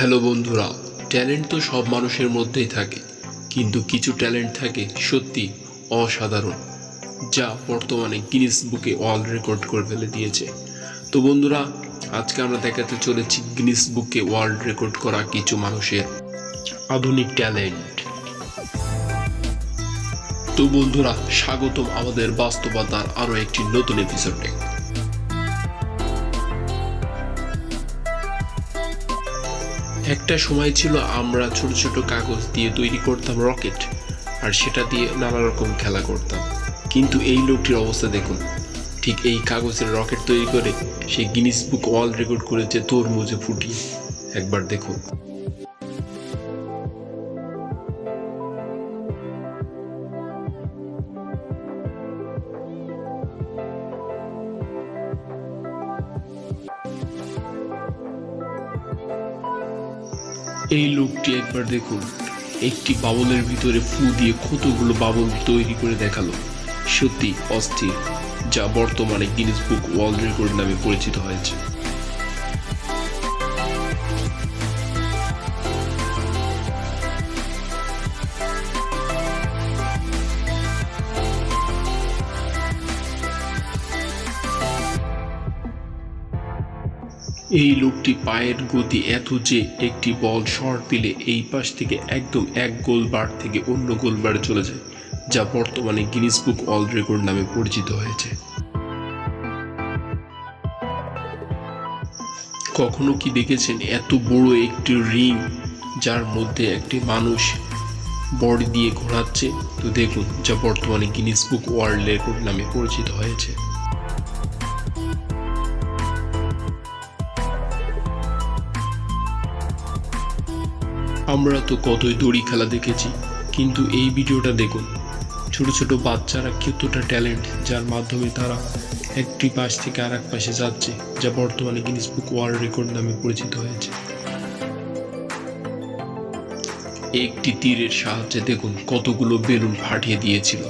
Hello বন্ধুরা, talent তো সব মানুষের মধ্যেই থাকে, কিন্তু কিছু ট্যালেন্ট থাকে সত্যি অসাধারণ, যা বর্তমানে গিনিস বুকে ওয়ার্ল্ড রেকর্ড করে ফেলে দিয়েছে। তো বন্ধুরা, আজকে আমরা দেখাতে চলেছি গিনিস বুকে ওয়ার্ল্ড রেকর্ড করা কিছু মানুষের আধুনিক ট্যালেন্ট। তো বন্ধুরা, স্বাগতম আমাদের বাস্তবতার আরও একটি নতুন এপিসোডে একটা সময় ছিল আমরা ছোট ছোট কাগজ দিয়ে তৈরি করতাম রকেট, আর সেটা দিয়ে নানা রকম খেলা করতাম। কিন্তু এই লোকটির অবস্থা দেখুন, ঠিক এই কাগজের রকেট তৈরি করে সে গিনিস বুক ওয়ার্ল্ড রেকর্ড করেছে তরমুজে ফুটিয়ে। একবার দেখুন। এই লোকটি একবার দেখুন। একটি বাবলের ভিতরে ফু দিয়ে ক্ষতগুলো বাবল তৈরি করে দেখাল। সত্যি অস্থির, যা বর্তমানে গিনেস বুক ওয়ার্ল্ড রেকর্ড নামে পরিচিত হয়েছে। এই লোকটি পায়ের গতি এত যে একটি বল শর্ট দিলে এই পাশ থেকে একদম এক গোল বার থেকে অন্য গোল বারে চলে যায়, যা বর্তমানে গিনিস বুক অল রেকর্ড নামে পরিচিত হয়েছে। কখনো কি দেখেছেন এত বড় একটি রিং যার মধ্যে একটি মানুষ বডি দিয়ে ঘোরাচ্ছে? তো দেখুন, যা বর্তমানে গিনিস বুক ওয়ার্ল্ড রেকর্ড নামে পরিচিত হয়েছে। আমরা তো কতই দড়ি খেলা দেখেছি, কিন্তু এই ভিডিওটা দেখুন। ছোট ছোট বাচ্চারা কতটা ট্যালেন্ট, যার মাধ্যমে তারা একটি পাশ থেকে আর এক পাশে যাচ্ছে, যা বর্তমানে গিনিস বুক ওয়ার্ল্ড রেকর্ড নামে পরিচিত হয়েছে। একটি তীরের সাহায্যে দেখুন কতগুলো বেলুন ফাটিয়ে দিয়েছিল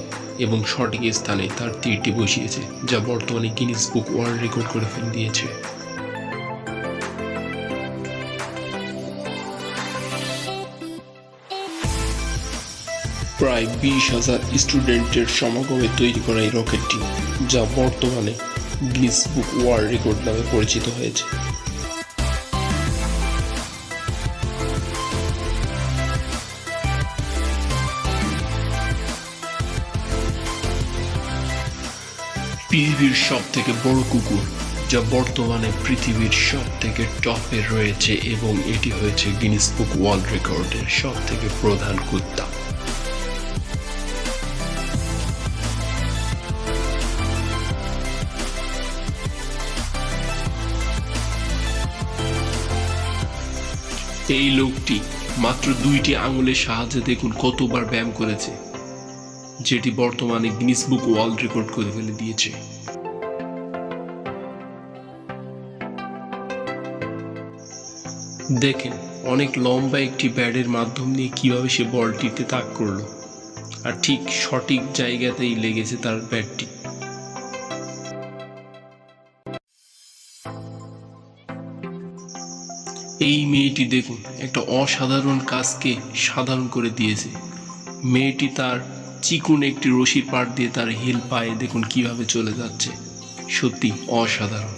এবং সঠিক স্থানে তার তীরটি বসিয়েছে, যা বর্তমানে গিনিস বুক ওয়ার্ল্ড রেকর্ড করে ফেলে দিয়েছে। প্রায় বিশ হাজার স্টুডেন্টের সমাগমে তৈরি করা এই রকেটটি, যা বর্তমানে গিনিস বুক ওয়ার্ল্ড রেকর্ড নামে পরিচিত হয়েছে। পৃথিবীর সব থেকে বড় কুকুর, যা বর্তমানে পৃথিবীর সব থেকে টপে রয়েছে এবং এটি হয়েছে গিনিস বুক ওয়ার্ল্ড রেকর্ডের সব থেকে প্রধান কুত্তা। এই লোকটি মাত্র দুইটি আঙুলের সাহায্যে দেখুন কতবার ব্যায়াম করেছে, যেটি বর্তমানে গিনিস বুক ওয়ার্ল্ড রেকর্ড করে ফেলে দিয়েছে। দেখেন, অনেক লম্বা একটি ব্যাডের মাধ্যম দিয়ে কীভাবে সে বলটিতে তাক করল, আর ঠিক সঠিক জায়গাতেই লেগেছে তার ব্যাটটি। এই মেয়েটি দেখুন, একটা অসাধারণ কাজকে সাধারণ করে দিয়েছে। মেয়েটি তার চিকুন একটি রশির পাট দিয়ে তার হিল পায়ে দেখুন কীভাবে চলে যাচ্ছে। সত্যি অসাধারণ।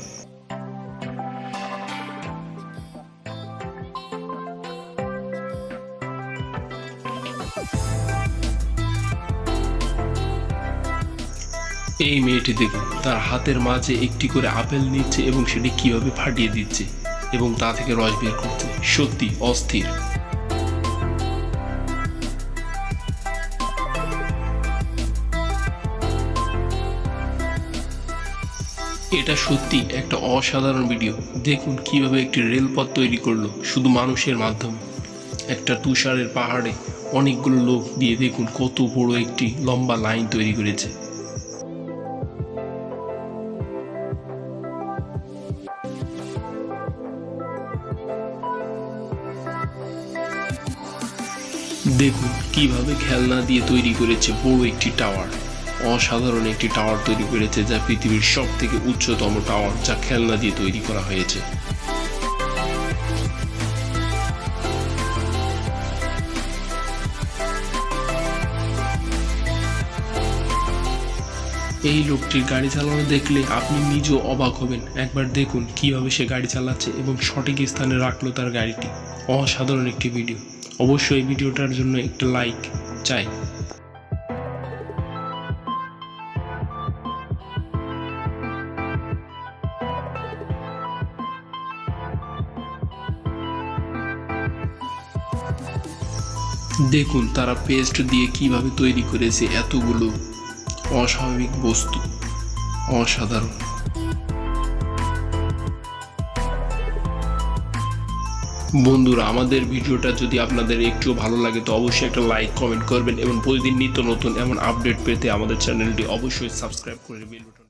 এই মেয়েটি দেখুন, তার হাতের মাঝে একটি করে আপেল নিচ্ছে এবং সেটি কীভাবে ফাটিয়ে দিচ্ছে। এবং তা থেকে রস বের করছে সত্যি অস্থির। এটা সত্যি একটা অসাধারণ ভিডিও। দেখুন কীভাবে একটি রেলপথ তৈরি করল শুধু মানুষের মাধ্যমে। একটা তুষারের পাহাড়ে অনেকগুলো লোক দিয়ে দেখুন কত বড় একটি লম্বা লাইন তৈরি করেছে। দেখুন কীভাবে খেলনা দিয়ে তৈরি করেছে বড় একটি টাওয়ার অসাধারণ একটি টাওয়ার তৈরি করেছে যা পৃথিবীর সব থেকে উচ্চতম টাওয়ার যা খেলনা দিয়ে তৈরি করা হয়েছে। এই লোকটির গাড়ি চালানো দেখলে আপনি নিজেও অবাক হবেন। একবার দেখুন কীভাবে সে গাড়ি চালাচ্ছে এবং সঠিক স্থানে রাখল তার গাড়িটি। অসাধারণ একটি ভিডিও অবশ্যই ভিডিওটার জন্য একটা লাইক চাই। দেখুন, তারা পেস্ট দিয়ে কীভাবে তৈরি করেছে এতগুলো অস্বাভাবিক বস্তু। অসাধারণ। বন্ধুরা, আমাদের ভিডিওটা যদি আপনাদের একটু ভালো লাগে, তো অবশ্যই একটা লাইক কমেন্ট করবেন এবং প্রতিদিন নিত্য নতুন এমন আপডেট পেতে আমাদের চ্যানেলটি অবশ্যই সাবস্ক্রাইব করে বেল